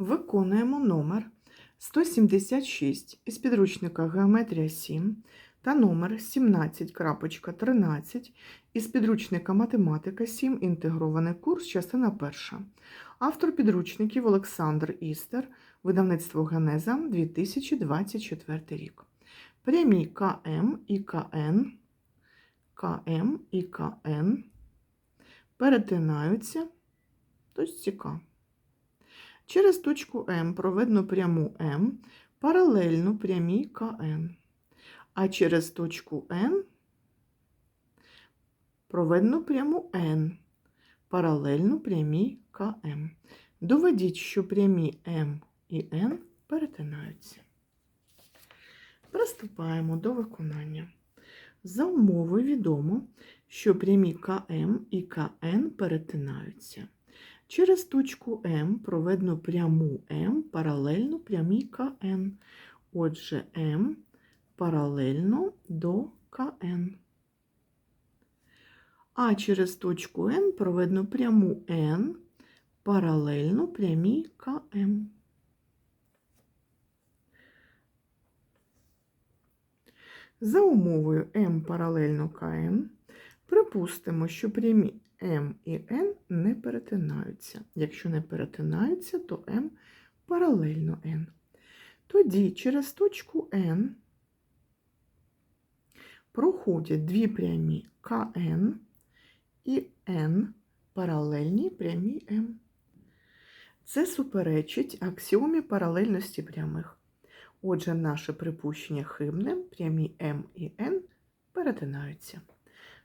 Виконуємо номер 176 із підручника Геометрія 7 та номер 17.13 із підручника Математика 7. Інтегрований курс, частина 1. Автор підручників Олександр Істер, видавництво Генеза 2024 рік. Прямі КМ і КН, КМ і КН перетинаються точці К. Через точку М проведено пряму М паралельну прямій КН, а через точку Н проведено пряму Н паралельну прямій КМ. Доведіть, що прямі М і Н перетинаються. Приступаємо до виконання. За умовою відомо, що прямі КМ і КН перетинаються. Через точку М проведено пряму М паралельно прямій КН. Отже, М паралельно до КН. А через точку Н проведено пряму Н паралельно прямій КМ. За умовою М паралельно КН припустимо, що прямі М і Н не перетинаються. Якщо не перетинаються, то М паралельно Н. Тоді через точку Н проходять дві прямі КН і Н паралельні прямі М. Це суперечить аксіомі паралельності прямих. Отже, наше припущення хибне, прямі М і Н перетинаються.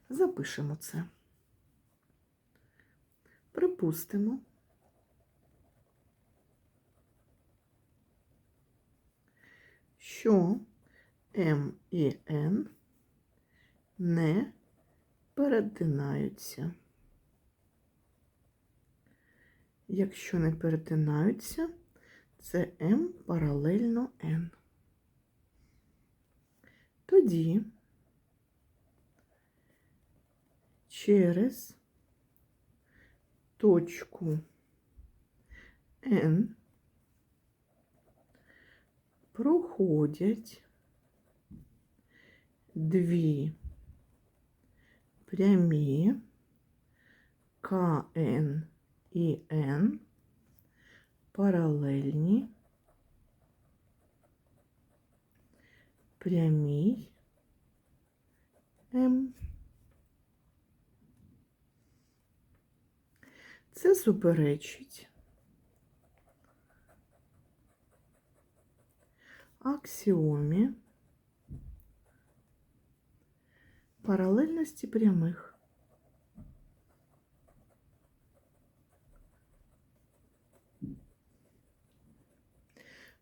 Запишемо це. Припустимо, що М і Н не перетинаються. Якщо не перетинаються, це М паралельно N. Тоді через точку N проходять дві прямі КН і N паралельні прямій М. Це суперечить аксіомі паралельності прямих.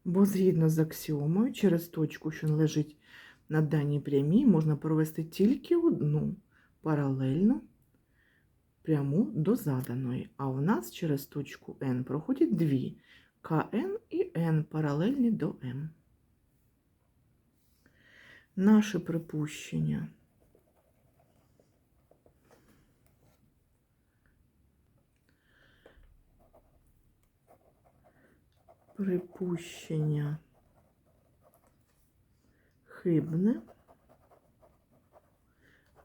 Бо згідно з аксіомою, через точку, що лежить на даній прямій, можна провести тільки одну паралельну пряму до заданої. А у нас через точку N проходять дві КН і N паралельні до М. Наше припущення. Припущення хибне.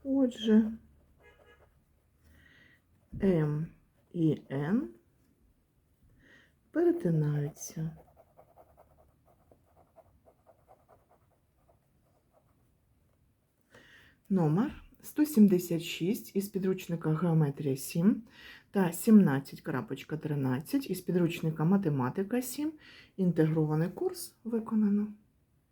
Отже, М і Н перетинаються. Номер 176 із підручника Геометрія 7 та 17.13 із підручника Математика 7. Інтегрований курс виконано.